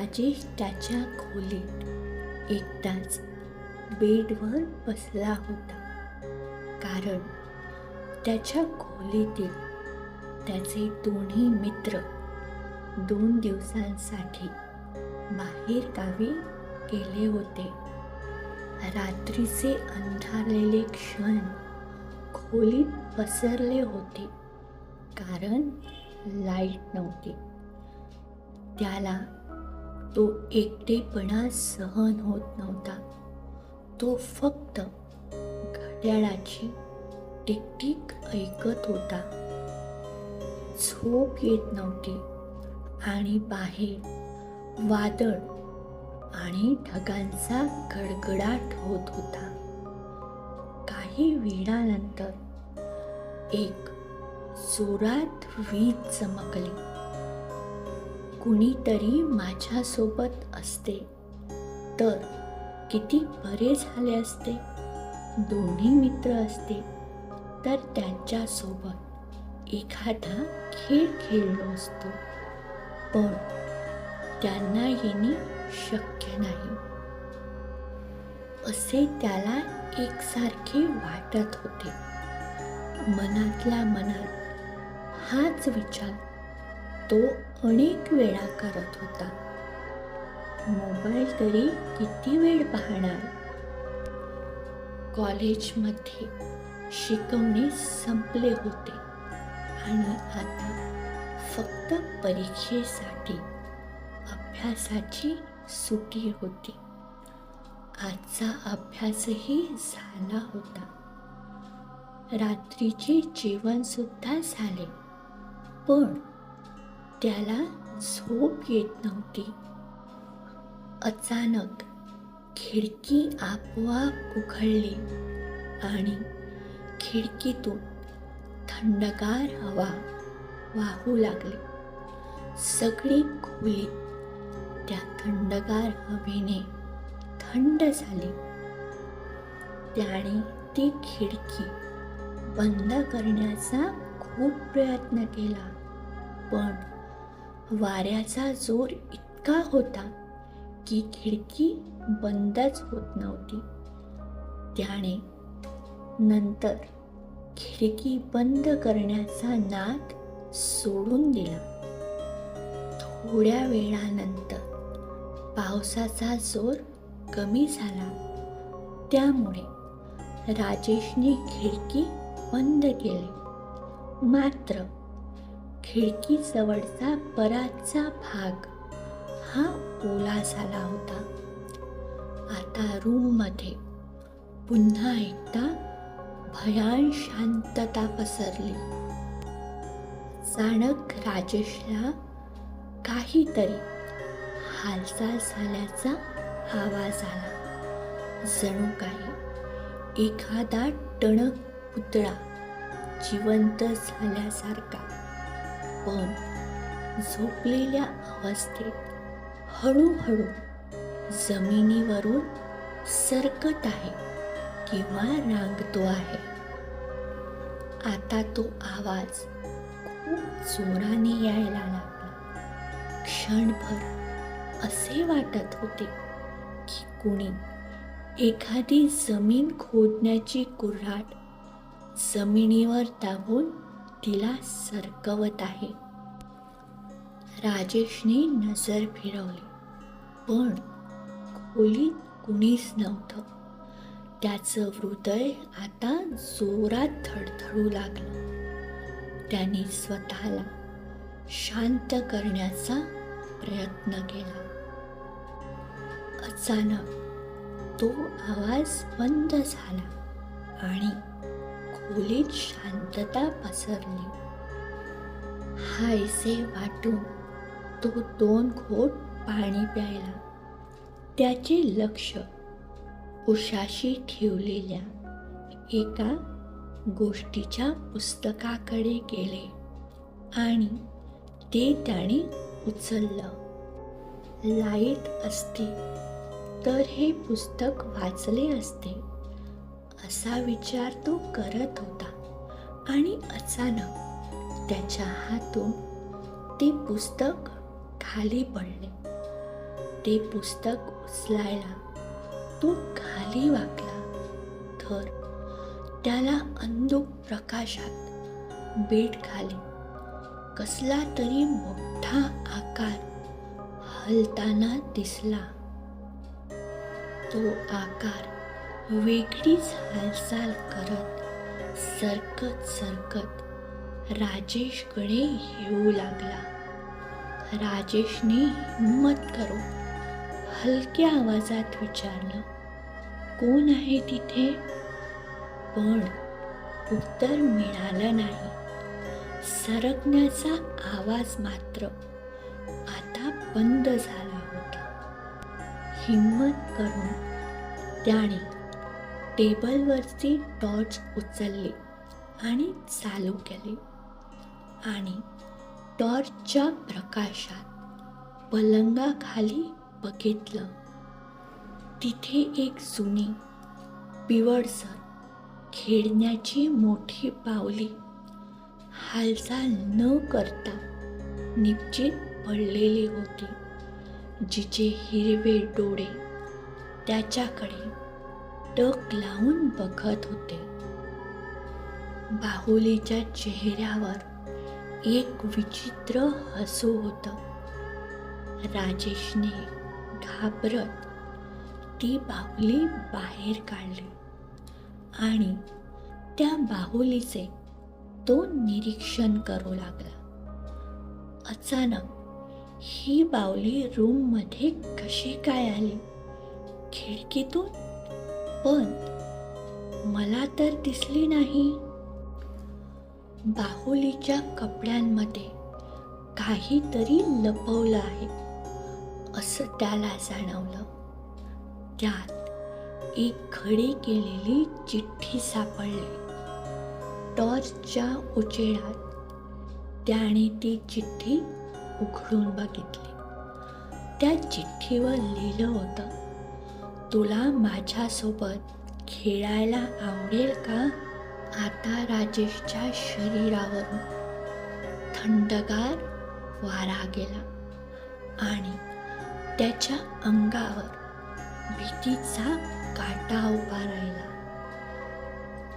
राजेश त्याच्या खोलीत एकटाच बेडवर बसला होता. कारण त्याच्या खोलीतील त्याचे दोन्ही मित्र दोन दिवसांसाठी बाहेर गावी गेले होते. रात्रीचे अंधारलेले क्षण खोलीत पसरले होते. कारण लाइट नव्हती. त्याला तो एकटेपणा सहन होत नव्हता. तो फक्त घड्याळाची टिकटिक ऐकत होता. झोप येत नव्हती आणि बाहेर वादळ आणि ढगांचा गडगडाट होत होता. काही वेळानंतर एक जोरात वीज चमकली. कुणीतरी माझ्यासोबत असते. तर किती बरे झाले असते. दोन्ही मित्र असते. तर त्यांच्यासोबत एखादा खेळ खेळलो असतो. पण त्यांना येणे शक्य नाही. असे त्याला एकसारखे वाटत होते. मनातल्या मनात हाच विचार तो अनेक वेळा करत होता. मोबाईल तरी किती वेळ पाहणार? कॉलेजमध्ये शिकवणे संपले होते आणि आता फक्त परीक्षेसाठी अभ्यासाची सुटी होती. आजचा अभ्यासही झाला होता. रात्रीचे जेवणसुद्धा झाले. पण त्याला झोप येत नव्हती. अचानक खिडकी आपोआप उघडली आणि खिडकीतून थंडगार हवा वाहू लागली. सगळी खोली त्या थंडगार हवेने थंड झाली. त्याने ती खिडकी बंद करण्याचा खूप प्रयत्न केला पण वाऱ्याचा जोर इतका होता की खिडकी बंदच होत नव्हती. त्याने नंतर खिडकी बंद करण्याचा नाद सोडून दिला. थोड्या वेळानंतर पावसाचा जोर कमी झाला. त्यामुळे राजेशने खिडकी बंद केली. मात्र खिडकीजवळचा बराचसा भाग. हा ओला झाला होता. आता रूममध्ये पुन्हा एकदा भयान शांतता पसरली. अचानक राजेशला काहीतरी हालचाल झाल्याचा आवाज आला. जणू काही एखादा टणक पुतळा जिवंत झाल्यासारखा पण झोपलेल्या अवस्थेत हळूहळू जमिनीवरून सरकत आहे किंवा रांगतो आहे. आता तो आवाज खूप जोराने यायला लागला. क्षणभर असे वाटत होते की कुणी एखादी जमीन खोदण्याची कुऱ्हाड जमिनीवर दाबून तिला सरकवत आहे. राजेशने नजर फिरवली. पण खोलीत कुणीच नव्हतं. त्याचं हृदय आता जोरात धडधडू लागलं. त्याने स्वतःला शांत करण्याचा प्रयत्न केला. अचानक तो आवाज बंद झाला आणि खोलीत शांतता पसरली. हायसे वाटून तो दोन घोट पाणी प्यायला. त्याचे लक्ष उशाशी ठेवलेल्या एका गोष्टीच्या पुस्तकाकडे गेले आणि ते त्याने उचललं. लाइट असते तर हे पुस्तक वाचले असते. असा विचार तो करत होता. आणि अचानक त्याच्या हातून ते पुस्तक खाली पडले. ते पुस्तक उचलायला तो खाली वाकला. तर त्याला अंधुक प्रकाशात बेट खाली. कसला तरी मोठा आकार हलताना दिसला. तो आकार वेगळीच हालचाल करत सरकत सरकत राजेशकडे येऊ लागला. राजेशने हिम्मत करून हलक्या आवाजात विचारलं कोण आहे तिथे? पण उत्तर मिळालं नाही. सरकण्याचा आवाज मात्र आता बंद झाला होता. हिम्मत करून त्याने टेबलवरची टॉर्च उचलली आणि चालू केली. आणि टॉर्चच्या प्रकाशात पलंगाखाली बघितलं. तिथे एक जुनी पिवळसर खेळण्याची मोठी पावली हालचाल न करता निश्चित पडलेली होती. जिचे हिरवे डोळे त्याच्याकडे टक लावून बघत होते. बाहुलीच्या चेहऱ्यावर एक विचित्र हसू होतं. राजेशने घाबरत ती बाहुली बाहेर काढली आणि त्या बाहुलीचे तो निरीक्षण करू लागला. अचानक ही बावली रूममध्ये कशी काय आली? खिडकीतून पण मला तर दिसली नाही. बाहुलीच्या कपड्यांमध्ये काहीतरी लपवलं आहे असं त्याला जाणवलं. त्यात एक खडी केलेली चिठ्ठी सापडली. टॉर्चच्या उजेडात त्याने ती चिठ्ठी उघडून बघितली. त्या चिठ्ठीवर लिहिलं होतं तुला माझ्यासोबत खेळायला आवडेल का? आता राजेशच्या शरीरावरून थंडगार वारा गेला आणि त्याच्या अंगावर भीतीचा काटा उभा राहिला.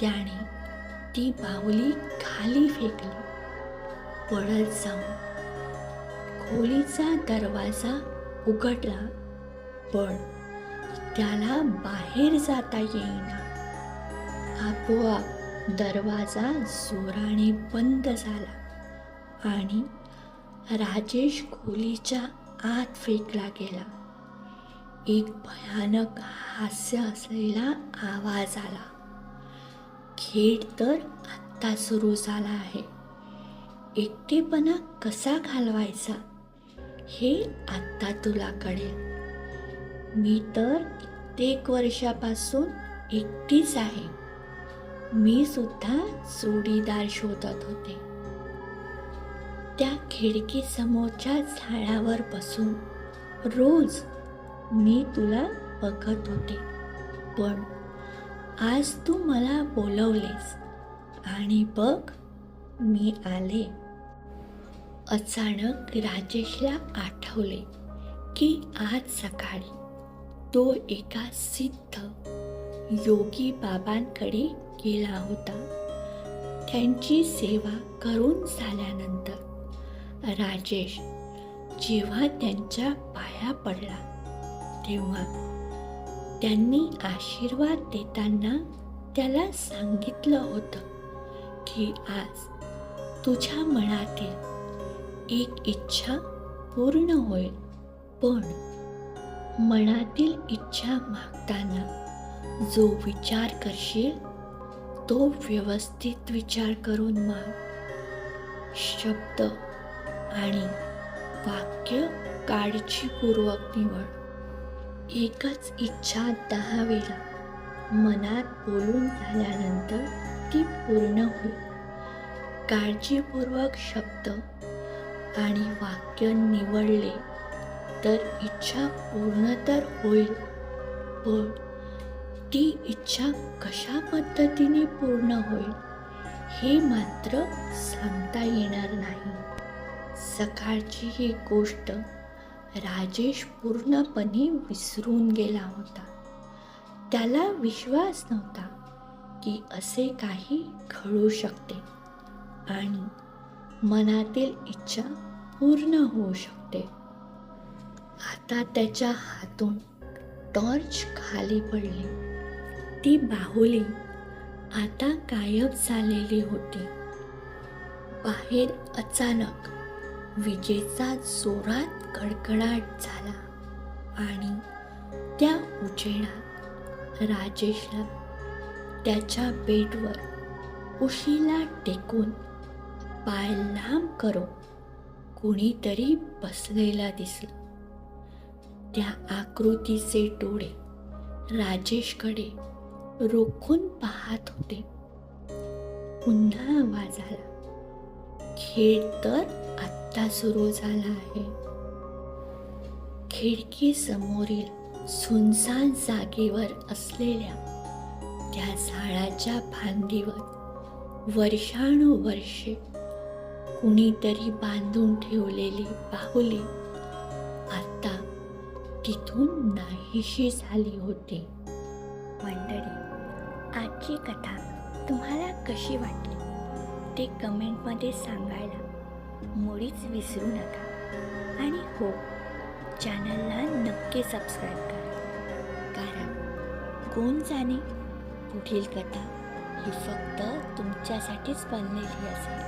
त्याने ती बाहुली खाली फेकली. पडत जाऊन खोलीचा दरवाजा उघडला पण त्याला बाहेर जाता येईना. आपोआप दरवाजा जोराने बंद झाला आणि राजेश खोलीच्या आत फेकला गेला. एक भयानक हास्य असलेला आवाज आला. खेळ तर आत्ता सुरू झाला आहे. एकटेपणा कसा घालवायचा हे आत्ता तुला कळेल. मी तर कित्येक वर्षापासून एकटीच आहे. मी सुद्धा जोडीदार शोधत होते. त्या खिडकी समोरच्या झाडावर बसून रोज मी तुला बघत होते. पण आज तू मला बोलवलेस आणि बघ मी आले. अचानक राजेशला आठवले की आज सकाळी तो एका सिद्ध योगी बाबांकडे गेला होता. त्यांची सेवा करून झाल्यानंतर राजेश जेव्हा त्यांच्या पाया पडला तेव्हा त्यांनी आशीर्वाद देताना त्याला सांगितलं होतं की आज तुझ्या मनातील एक इच्छा पूर्ण होईल. पण मनातील इच्छा मागताना जो विचार करशील तो व्यवस्थित विचार करून माग. शब्द आणि वाक्य काळजीपूर्वक निवड. एकच इच्छा दहा वेळा मनात बोलून झाल्यानंतर ती पूर्ण होईल. काळजीपूर्वक शब्द आणि वाक्य निवडले तर इच्छा पूर्ण तर होईल. पण ती इच्छा कशा पद्धतीने पूर्ण होईल हे मात्र सांगता येणार नाही. सकाळची ही गोष्ट राजेश पूर्णपणे विसरून गेला होता. त्याला विश्वास नव्हता की असे काही घडू शकते आणि मनातील इच्छा पूर्ण होऊ शकते. आता त्याच्या हातून टॉर्च खाली पडली. ती बाहुली आता गायब झालेली होती. बाहेर अचानक विजेचा जोरात कडकडाट झाला आणि त्या उजेडात राजेशला त्याच्या बेडवर उशीला टेकून पाय लांब करून कुणीतरी बसलेला दिसला. त्या आकृतीचे डोळे राजेशकडे रोखून पाहत होते. पुन्हा आवाज आला. खेळ तर आत्ता सुरू झाला आहे. खिडकी समोरील सुनसान जागेवर असलेल्या त्या झाडाच्या फांदीवर वर्षानुवर्षे कुणीतरी बांधून ठेवलेली बाहुली तिथून नाहीशी झाली होती. मंडळी आजची कथा तुम्हाला कशी वाटली? ते कमेंटमध्ये सांगायला मुळीच विसरू नका. आणि हो चॅनलला नक्की सबस्क्राईब करा. कारण कोण जाणे? पुढील कथा ही फक्त तुमच्यासाठीच बनलेली असेल.